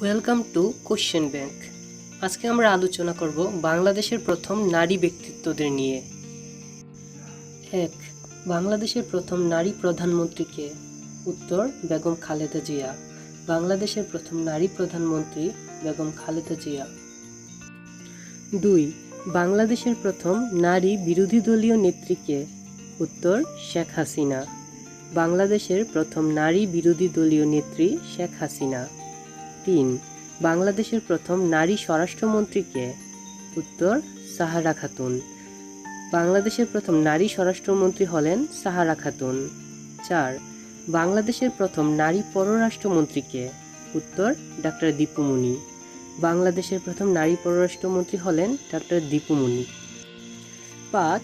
Welcome to question bank আজকে আমরা আলোচনা করব বাংলাদেশের প্রথম নারী ব্যক্তিত্বদের নিয়ে। এক, বাংলাদেশের প্রথম নারী প্রধানমন্ত্রীকে উত্তর, বেগম খালেদা জিয়া। বাংলাদেশের প্রথম নারী প্রধানমন্ত্রী বেগম খালেদা জিয়া। দুই, বাংলাদেশের প্রথম নারী বিরোধী দলীয় নেত্রীকে উত্তর, শেখ হাসিনা। বাংলাদেশের প্রথম নারী বিরোধী দলীয় নেত্রী শেখ হাসিনা। তিন, বাংলাদেশের প্রথম নারী স্বরাষ্ট্রমন্ত্রীকে। উত্তর, সাহারা খাতুন। বাংলাদেশের প্রথম নারী স্বরাষ্ট্রমন্ত্রী হলেন সাহারা খাতুন। চার, বাংলাদেশের প্রথম নারী পররাষ্ট্রমন্ত্রীকে। উত্তর, ডাক্তার দীপুমণি বাংলাদেশের প্রথম নারী পররাষ্ট্রমন্ত্রী হলেন ডাক্তার দীপুমণি পাঁচ,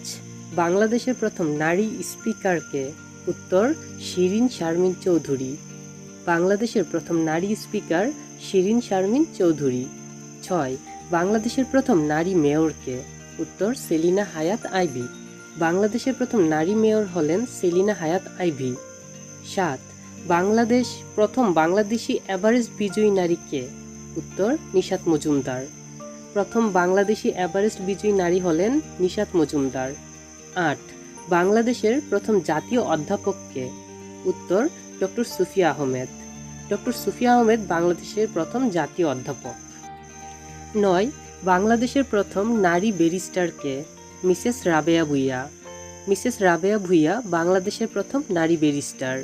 বাংলাদেশের প্রথম নারী স্পিকারকে। উত্তর, শিরিন শারমিন চৌধুরী। বাংলাদেশের প্রথম নারী স্পিকার শিরিন শারমিন চৌধুরী। ছয়, বাংলাদেশের প্রথম নারী মেয়রকে। উত্তর, সেলিনা হায়াত আইভি। বাংলাদেশের প্রথম নারী মেয়র হলেন সেলিনা হায়াত আইভি। সাত, বাংলাদেশ, প্রথম বাংলাদেশি এভারেস্ট বিজয়ী নারীকে। উত্তর, নিশাত মজুমদার। প্রথম বাংলাদেশি অ্যাভারেস্ট বিজয়ী নারী হলেন নিশাত মজুমদার। আট, বাংলাদেশের প্রথম জাতীয় অধ্যাপককে। উত্তর, ডক্টর সুফিয়া আহমেদ। ডক্টর সুফিয়া আহমেদ বাংলাদেশের প্রথম জাতীয় অধ্যাপক। নয়, বাংলাদেশের প্রথম নারী ব্যারিস্টারকে মিসেস রাবেয়া ভুইয়া। মিসেস রাবেয়া ভুইয়া বাংলাদেশের প্রথম নারী ব্যারিস্টার।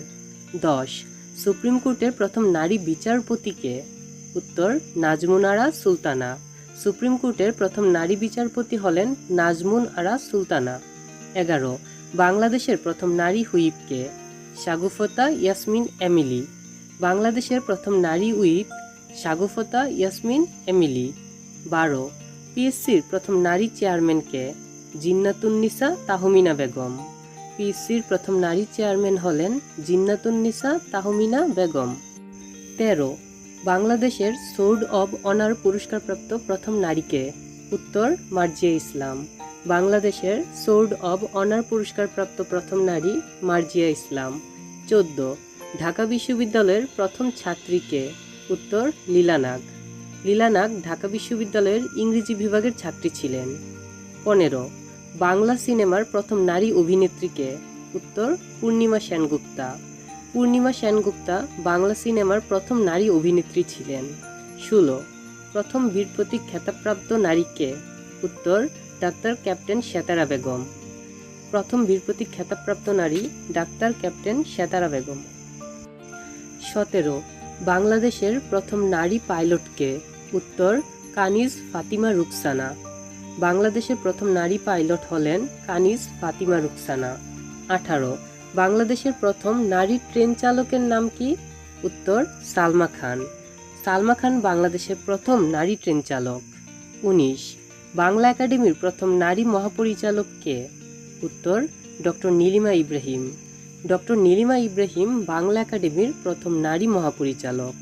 দশ, সুপ্রিম কোর্টের প্রথম নারী বিচারপতিকে উত্তর, নাজমুন আরা সুলতানা। সুপ্রিম কোর্টের প্রথম নারী বিচারপতি হলেন নাজমুন আরা সুলতানা। এগারো, বাংলাদেশের প্রথম নারী হুইপকে সাগুফতা ইয়াসমিন এমিলি। বাংলাদেশের প্রথম নারী উইপ শাগুফতা ইয়াসমিন এমিলি। বারো, পিএসসির প্রথম নারী চেয়ারম্যানকে জিন্নাতুন্নিসা তাহমিনা বেগম। পিএসসির প্রথম নারী চেয়ারম্যান হলেন জিন্নাতুন্নিসা তাহমিনা বেগম। তেরো, বাংলাদেশের সোর্ড অব অনার পুরস্কারপ্রাপ্ত প্রথম নারীকে উত্তর, মার্জিয়া ইসলাম। বাংলাদেশের সোর্ড অব অনার পুরস্কারপ্রাপ্ত প্রথম নারী মার্জিয়া ইসলাম। চোদ্দ ঢাকা বিশ্ববিদ্যালয়ের প্রথম ছাত্রীকে উত্তর লীলা নাগ। লীলা নাগ ঢাকা বিশ্ববিদ্যালয়ের ইংরেজি বিভাগের ছাত্রী ছিলেন। পনেরো, বাংলা সিনেমার প্রথম নারী অভিনেত্রীকে উত্তর পূর্ণিমা সেনগুপ্তা। পূর্ণিমা সেনগুপ্তা বাংলা সিনেমার প্রথম নারী অভিনেত্রী ছিলেন। ষোলো, প্রথম বীর প্রতীক খেতাবপ্রাপ্ত নারীকে উত্তর ডাক্তার ক্যাপ্টেন সেতারা বেগম। প্রথম বীর প্রতীক খেতাবপ্রাপ্ত নারী ডাক্তার ক্যাপ্টেন সেতারা বেগম। সতেরো, বাংলাদেশের প্রথম নারী পাইলটকে, উত্তর, কানিজ ফাতিমা রুকসানা। বাংলাদেশের প্রথম নারী পাইলট হলেন কানিজ ফাতিমা রুকসানা। আঠারো, বাংলাদেশের প্রথম নারী ট্রেন চালকের নাম কি? উত্তর, সালমা খান। সালমা খান বাংলাদেশের প্রথম নারী ট্রেন চালক। উনিশ, বাংলা একাডেমির প্রথম নারী মহাপরিচালককে উত্তর, ডক্টর নীলিমা ইব্রাহিম। ডক্টর নীলিমা ইব্রাহিম বাংলা একাডেমির প্রথম নারী মহাপরিচালক।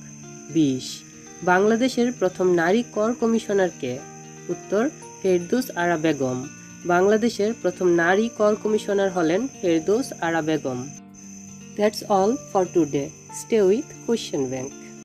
বিশ। বাংলাদেশের প্রথম নারী কর কমিশনার কে উত্তর, ফেরদৌস আরা বেগম। বাংলাদেশের প্রথম নারী কর কমিশনার হলেন Ferdous Ara Begum. That's all for today. Stay with question bank.